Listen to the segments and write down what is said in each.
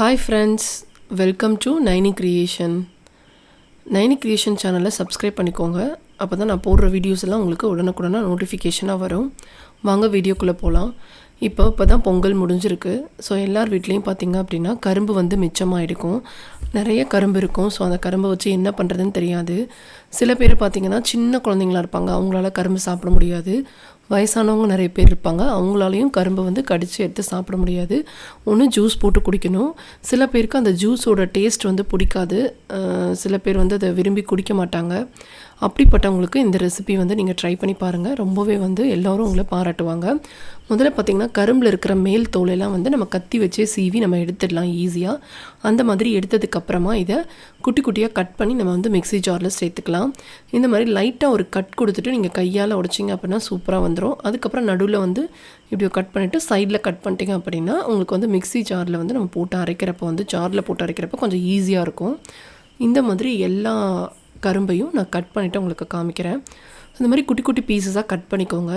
Hi friends welcome to Naini creation Naini creation சேனலை subscribe பண்ணிக்கோங்க. அப்போ தான் நான் போடுற வீடியோஸ் எல்லாம் உங்களுக்கு உடனுக்குடனே நோட்டிஃபிகேஷனாக வரும். வாங்க வீடியோக்குள்ளே போகலாம் இப்போ இப்போ தான் பொங்கல் முடிஞ்சிருக்கு. ஸோ எல்லார் வீட்லேயும் பார்த்தீங்க அப்படின்னா கரும்பு வந்து மிச்சமாக இருக்கும் நிறைய கரும்பு இருக்கும். ஸோ அந்த கரும்பை வச்சு என்ன பண்ணுறதுன்னு தெரியாது. சில பேர் பார்த்தீங்கன்னா சின்ன குழந்தைங்களா இருப்பாங்க. அவங்களால கரும்பு சாப்பிட முடியாது. வயசானவங்க நிறைய பேர் இருப்பாங்க. அவங்களாலையும் கரும்பை வந்து கடித்து எடுத்து சாப்பிட முடியாது. ஒன்று ஜூஸ் போட்டு குடிக்கணும். சில பேருக்கு அந்த ஜூஸோட டேஸ்ட் வந்து பிடிக்காது. சில பேர் வந்து அதை விரும்பி குடிக்க மாட்டாங்க. அப்படிப்பட்டவங்களுக்கு இந்த ரெசிபி வந்து நீங்கள் ட்ரை பண்ணி பாருங்கள் ரொம்பவே வந்து எல்லோரும் உங்களை பாராட்டுவாங்க. முதல்ல பார்த்திங்கன்னா கரும்பில் இருக்கிற மேல் தோலெல்லாம் வந்து நம்ம கத்தி வச்சே சீவி நம்ம எடுத்துடலாம் ஈஸியாக அந்த மாதிரி எடுத்ததுக்கப்புறமா இதை குட்டி குட்டியாக கட் பண்ணி நம்ம வந்து மிக்ஸி ஜாரில் சேர்த்துக்கலாம். இந்த மாதிரி லைட்டாக ஒரு கட் கொடுத்துட்டு நீங்கள் கையால் உடச்சிங்க அப்படின்னா சூப்பராக வந்து வந்துடும் அதுக்கப்புறம் நடுவில் வந்து இப்படி கட் பண்ணிவிட்டு சைடில் கட் பண்ணிட்டீங்க அப்படின்னா உங்களுக்கு வந்து மிக்ஸி ஜாரில் வந்து நம்ம போட்டு அரைக்கிறப்ப வந்து ஜாரில் போட்டு அரைக்கிறப்ப கொஞ்சம் ஈஸியாக இருக்கும். இந்த மாதிரி எல்லா கரும்பையும் நான் கட் பண்ணிவிட்டு உங்களுக்கு காமிக்கிறேன். இந்த மாதிரி குட்டி குட்டி பீசஸாக கட் பண்ணிக்கோங்க.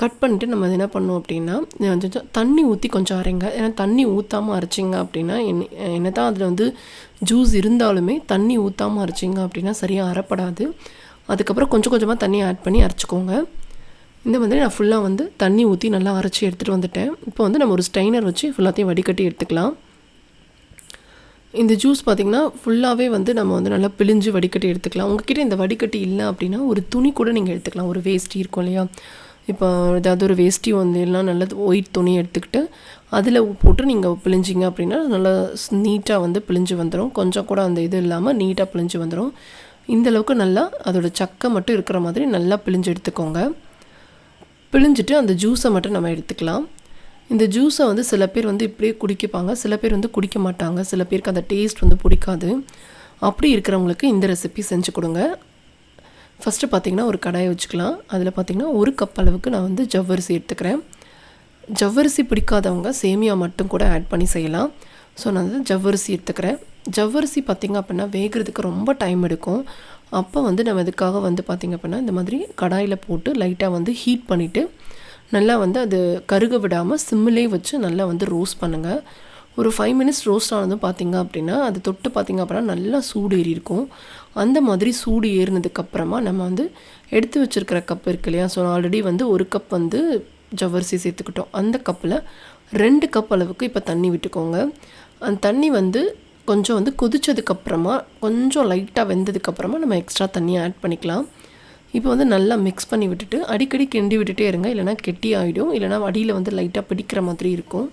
கட் பண்ணிவிட்டு நம்ம என்ன பண்ணோம் அப்படின்னா கொஞ்சம் தண்ணி ஊற்றி கொஞ்சம் அரைங்க. ஏன்னா தண்ணி ஊற்றாமல் அரைச்சிங்க அப்படின்னா என்ன என்ன தான் அதில் வந்து ஜூஸ் இருந்தாலுமே தண்ணி ஊற்றாமல் அரைச்சிங்க அப்படின்னா சரியாக அரைப்படாது. அதுக்கப்புறம் கொஞ்சம் கொஞ்சமாக தண்ணி ஆட் பண்ணி அரைச்சிக்கோங்க. இந்த மாதிரி நான் ஃபுல்லாக வந்து தண்ணி ஊற்றி நல்லா அரைச்சி எடுத்துகிட்டு வந்துட்டேன். இப்போ வந்து நம்ம ஒரு ஸ்ட்ரைனர் வச்சு ஃபுல்லாத்தையும் வடிகட்டி எடுத்துக்கலாம். இந்த ஜூஸ் பார்த்திங்கன்னா ஃபுல்லாகவே வந்து நம்ம வந்து நல்லா பிழிஞ்சு வடிகட்டி எடுத்துக்கலாம். உங்ககிட்ட இந்த வடிகட்டி இல்லை அப்படின்னா ஒரு துணி கூட நீங்கள் எடுத்துக்கலாம். ஒரு வேஷ்டி இருக்கும் இல்லையா? இப்போ ஏதாவது ஒரு வேஷ்டி வந்து எல்லாம் நல்ல ஒயிட் துணி எடுத்துக்கிட்டு அதில் போட்டு நீங்கள் பிழிஞ்சிங்க அப்படின்னா நல்லா நீட்டாக வந்து பிழிஞ்சு வந்துடும் கொஞ்சம் கூட அந்த இது இல்லாமல் நீட்டாக பிழிஞ்சு வந்துடும் இந்த அளவுக்கு நல்லா அதோடய சக்கை மட்டும் இருக்கிற மாதிரி நல்லா பிழிஞ்சு எடுத்துக்கோங்க. பிழிஞ்சிட்டு அந்த ஜூஸை மட்டும் நம்ம எடுத்துக்கலாம். இந்த ஜூஸை வந்து சில பேர் வந்து இப்படியே குடிக்கப்பாங்க. சில பேர் வந்து குடிக்க மாட்டாங்க. சில பேருக்கு அந்த டேஸ்ட் வந்து பிடிக்காது. அப்படி இருக்கிறவங்களுக்கு இந்த ரெசிபி செஞ்சு கொடுங்க. ஃபஸ்ட்டு பார்த்திங்கன்னா ஒரு கடாயை வச்சுக்கலாம். அதில் பார்த்திங்கன்னா ஒரு கப் அளவுக்கு நான் வந்து ஜவ்வரிசி எடுத்துக்கிறேன். ஜவ்வரிசி பிடிக்காதவங்க சேமியா மட்டும் கூட ஆட் பண்ணி செய்யலாம். ஸோ நான் வந்து ஜவ்வரிசி எடுத்துக்கிறேன். ஜவ்வரிசி பார்த்திங்க அப்படின்னா வேகிறதுக்கு ரொம்ப டைம் எடுக்கும். அப்போ வந்து நம்ம இதுக்காக வந்து பார்த்திங்க அப்படின்னா இந்த மாதிரி கடாயில் போட்டு லைட்டாக வந்து ஹீட் பண்ணிவிட்டு நல்லா வந்து அது கருக விடாமல் சிம்மிலே வச்சு நல்லா வந்து ரோஸ்ட் பண்ணுங்கள் ஒரு ஃபைவ் மினிட்ஸ் ரோஸ்ட் ஆனதும் பார்த்தீங்க அப்படின்னா அது தொட்டு பார்த்திங்க அப்படின்னா நல்லா சூடு ஏறி இருக்கும். அந்த மாதிரி சூடு ஏறினதுக்கப்புறமா நம்ம வந்து எடுத்து வச்சுருக்கிற கப் இருக்கு இல்லையா? ஸோ ஆல்ரெடி வந்து ஒரு கப் வந்து ஜவ்வரிசி சேர்த்துக்கிட்டோம். அந்த கப்பில் ரெண்டு கப் அளவுக்கு இப்போ தண்ணி விட்டுக்கோங்க. அந்த தண்ணி வந்து கொஞ்சம் வந்து கொதித்ததுக்கப்புறமா கொஞ்சம் லைட்டாக வெந்ததுக்கப்புறமா நம்ம எக்ஸ்ட்ரா தண்ணியை ஆட் பண்ணிக்கலாம். இப்போ வந்து நல்லா மிக்ஸ் பண்ணி விட்டுட்டு அடிக்கடி கிண்டி விட்டுட்டே இருங்க. இல்லைனா கெட்டி ஆகிடும் இல்லைனா அடியில் வந்து லைட்டாக பிடிக்கிற மாதிரி இருக்கும்.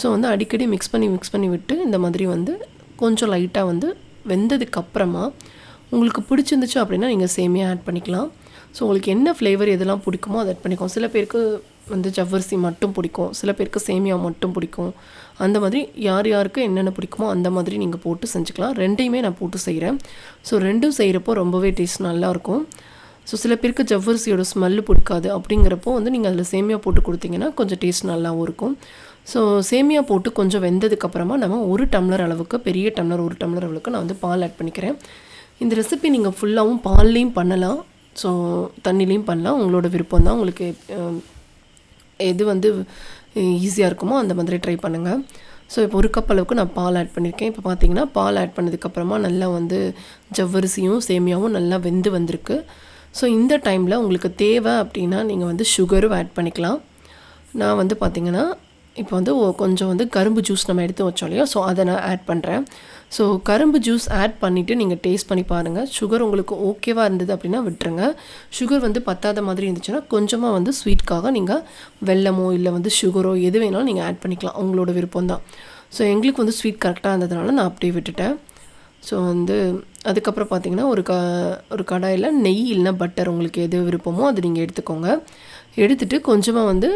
ஸோ வந்து அடிக்கடி மிக்ஸ் பண்ணி மிக்ஸ் பண்ணி விட்டு இந்த மாதிரி வந்து கொஞ்சம் லைட்டாக வந்து வெந்ததுக்கப்புறமா உங்களுக்கு பிடிச்சிருந்துச்சு அப்படின்னா நீங்கள் சேமியாக ஆட் பண்ணிக்கலாம். ஸோ உங்களுக்கு என்ன ஃப்ளேவர் எதெல்லாம் பிடிக்குமோ அதை ஆட் பண்ணிக்கோங்க. சில பேருக்கு வந்து ஜவ்வரிசி மட்டும் பிடிக்கும். சில பேருக்கு சேமியா மட்டும் பிடிக்கும். அந்த மாதிரி யார் யாருக்கு என்னென்ன பிடிக்குமோ அந்த மாதிரி நீங்கள் போட்டு செஞ்சுக்கலாம். ரெண்டையுமே நான் போட்டு செய்கிறேன் ஸோ ரெண்டும் செய்கிறப்போ ரொம்பவே டேஸ்ட் நல்லாயிருக்கும் ஸோ சில பேருக்கு ஜவ்வரிசியோட ஸ்மெல்லு பிடிக்காது அப்படிங்கிறப்போ வந்து நீங்கள் அதில் சேமியா போட்டு கொடுத்தீங்கன்னா கொஞ்சம் டேஸ்ட் நல்லாவும் இருக்கும். ஸோ சேமியா போட்டு கொஞ்சம் வெந்ததுக்கப்புறமா நம்ம ஒரு டம்ளர் அளவுக்கு பெரிய டம்ளர் ஒரு டம்ளர் அளவுக்கு நான் வந்து பால் ஆட் பண்ணிக்கிறேன். இந்த ரெசிபி நீங்கள் ஃபுல்லாகவும் பால்லையும் பண்ணலாம். ஸோ தண்ணிலையும் பண்ணலாம். உங்களோட விருப்பம் தான் உங்களுக்கு எது வந்து ஈஸியாக இருக்குமோ அந்த மாதிரி ட்ரை பண்ணுங்கள் ஸோ இப்போ ஒரு கப் அளவுக்கு நான் பால் ஆட் பண்ணியிருக்கேன் இப்போ பார்த்தீங்கன்னா பால் ஆட் பண்ணதுக்கப்புறமா நல்லா வந்து ஜவ்வரிசியும் சேமியாவும் நல்லா வெந்து வந்திருக்கு. ஸோ இந்த டைமில் உங்களுக்கு தேவை அப்படின்னா நீங்கள் வந்து சுகரும் ஆட் பண்ணிக்கலாம். நான் வந்து பார்த்திங்கன்னா இப்போ வந்து ஒ- கொஞ்சம் வந்து கரும்பு ஜூஸ் நம்ம எடுத்து வச்சோம் இல்லையா? ஸோ அதை நான் ஆட் பண்ணுறேன் ஸோ கரும்பு ஜூஸ் ஆட் பண்ணிவிட்டு நீங்கள் டேஸ்ட் பண்ணி பாருங்கள் சுகர் உங்களுக்கு ஓகேவாக இருந்தது அப்படின்னா விட்டுருங்க. சுகர் வந்து பத்தாத மாதிரி இருந்துச்சுன்னா கொஞ்சமாக வந்து ஸ்வீட்காக நீங்கள் வெல்லமோ இல்லை வந்து சுகரோ எது வேணாலும் நீங்கள் ஆட் பண்ணிக்கலாம். உங்களோட விருப்பம் தான். ஸோ எங்களுக்கு வந்து ஸ்வீட் கரெக்டாக இருந்ததுனால நான் அப்படியே விட்டுட்டேன். ஸோ வந்து அதுக்கப்புறம் பார்த்தீங்கன்னா ஒரு க ஒரு கடாயில் நெய் இல்லைன்னா பட்டர் உங்களுக்கு எது விருப்பமோ அது நீங்கள் எடுத்துக்கோங்க. எடுத்துகிட்டு கொஞ்சமாக வந்து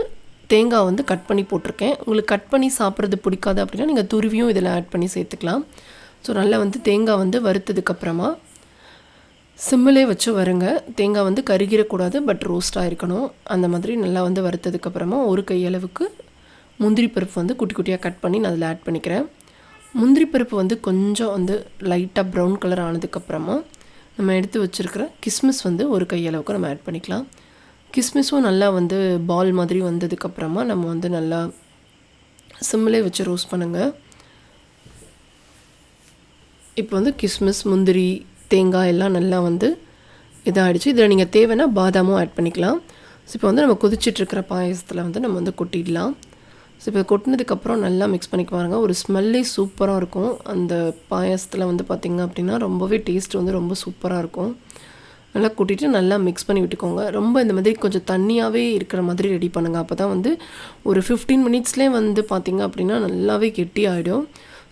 தேங்காய் வந்து கட் பண்ணி போட்டிருக்கேன். உங்களுக்கு கட் பண்ணி சாப்பிட்றது பிடிக்காது அப்படின்னா நீங்கள் துருவியும் இதில் ஆட் பண்ணி சேர்த்துக்கலாம். ஸோ நல்லா வந்து தேங்காய் வந்து வறுத்ததுக்கப்புறமா சிம்மிலே வச்சு வருங்க. தேங்காய் வந்து கருகிடக்கூடாது பட் ரோஸ்ட்டாக இருக்கணும். அந்த மாதிரி நல்லா வந்து வறுத்ததுக்கப்புறமா ஒரு கையளவுக்கு முந்திரி பருப்பு வந்து குட்டி குட்டியாக கட் பண்ணி நான் அதில் ஆட் பண்ணிக்கிறேன். முந்திரி பருப்பு வந்து கொஞ்சம் வந்து லைட்டாக ப்ரௌன் கலர் ஆனதுக்கப்புறமா நம்ம எடுத்து வச்சுருக்கிற கிஸ்மிஸ் வந்து ஒரு கையளவுக்கு நம்ம ஆட் பண்ணிக்கலாம். கிஸ்மிஸும் நல்லா வந்து பால் மாதிரி வந்ததுக்கப்புறமா நம்ம வந்து நல்லா சிம்மிலே வச்சு ரோஸ்ட் பண்ணுங்கள் இப்போ வந்து கிஸ்மிஸ் முந்திரி தேங்காய் எல்லாம் நல்லா வந்து இதாகிடுச்சு இதில் நீங்கள் தேவைன்னா பாதாமும் ஆட் பண்ணிக்கலாம். ஸோ இப்போ வந்து நம்ம கொதிச்சிட்ருக்கிற பாயசத்தில் வந்து நம்ம வந்து கொட்டிடலாம். ஸோ இப்போ கொட்டினதுக்கப்புறம் நல்லா மிக்ஸ் பண்ணிக்க பாருங்க. ஒரு ஸ்மெல்லே சூப்பராக இருக்கும். அந்த பாயசத்தில் வந்து பார்த்திங்க அப்படின்னா ரொம்பவே டேஸ்ட் வந்து ரொம்ப சூப்பராக இருக்கும். நல்லா கூட்டிட்டு நல்லா மிக்ஸ் பண்ணி விட்டுக்கோங்க. ரொம்ப இந்த மாதிரி கொஞ்சம் தண்ணியாகவே இருக்கிற மாதிரி ரெடி பண்ணுங்கள் அப்போ தான் வந்து ஒரு ஃபிஃப்டீன் மினிட்ஸ்லேயே வந்து பார்த்திங்க அப்படின்னா நல்லாவே கெட்டி ஆகிடும்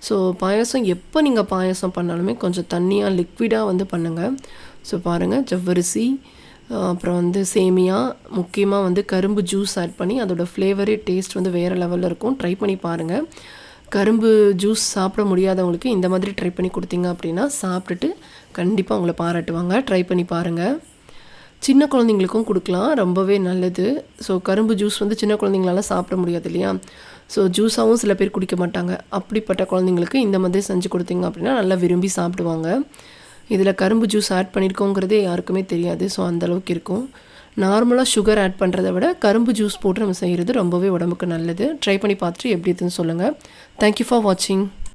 ஸோ பாயாசம் எப்போ நீங்கள் பாயாசம் பண்ணாலுமே கொஞ்சம் தண்ணியாக லிக்விடாக வந்து பண்ணுங்கள் ஸோ பாருங்கள் ஜவ்வரிசி அப்புறம் வந்து சேமியா முக்கியமாக வந்து கரும்பு ஜூஸ் ஆட் பண்ணி அதோட ஃப்ளேவரே டேஸ்ட் வந்து வேறு லெவலில் இருக்கும். ட்ரை பண்ணி பாருங்கள் கரும்பு ஜூஸ் சாப்பிட முடியாதவங்களுக்கு இந்த மாதிரி ட்ரை பண்ணி கொடுத்தீங்க அப்படின்னா சாப்பிட்டுட்டு கண்டிப்பாக உங்களை பாராட்டுவாங்க. ட்ரை பண்ணி பாருங்கள் சின்ன குழந்தைங்களுக்கும் கொடுக்கலாம் ரொம்பவே நல்லது. ஸோ கரும்பு ஜூஸ் வந்து சின்ன குழந்தைங்களால சாப்பிட முடியாது இல்லையா? ஸோ ஜூஸாகவும் சில பேர் குடிக்க மாட்டாங்க. அப்படிப்பட்ட குழந்தைங்களுக்கு இந்த மாதிரி செஞ்சு கொடுத்தீங்க அப்படின்னா நல்லா விரும்பி சாப்பிடுவாங்க. இதில் கரும்பு ஜூஸ் ஆட் பண்ணியிருக்கோங்கிறதே யாருக்குமே தெரியாது. ஸோ அந்தளவுக்கு இருக்கும். நார்மலாக சுகர் ஆட் பண்ணுறதை விட கரும்பு ஜூஸ் போட்டு நம்ம செய்கிறது ரொம்பவே உடம்புக்கு நல்லது. ட்ரை பண்ணி பார்த்துட்டு எப்படி இருக்குன்னு சொல்லுங்கள் தேங்க்யூ ஃபார் வாட்சிங்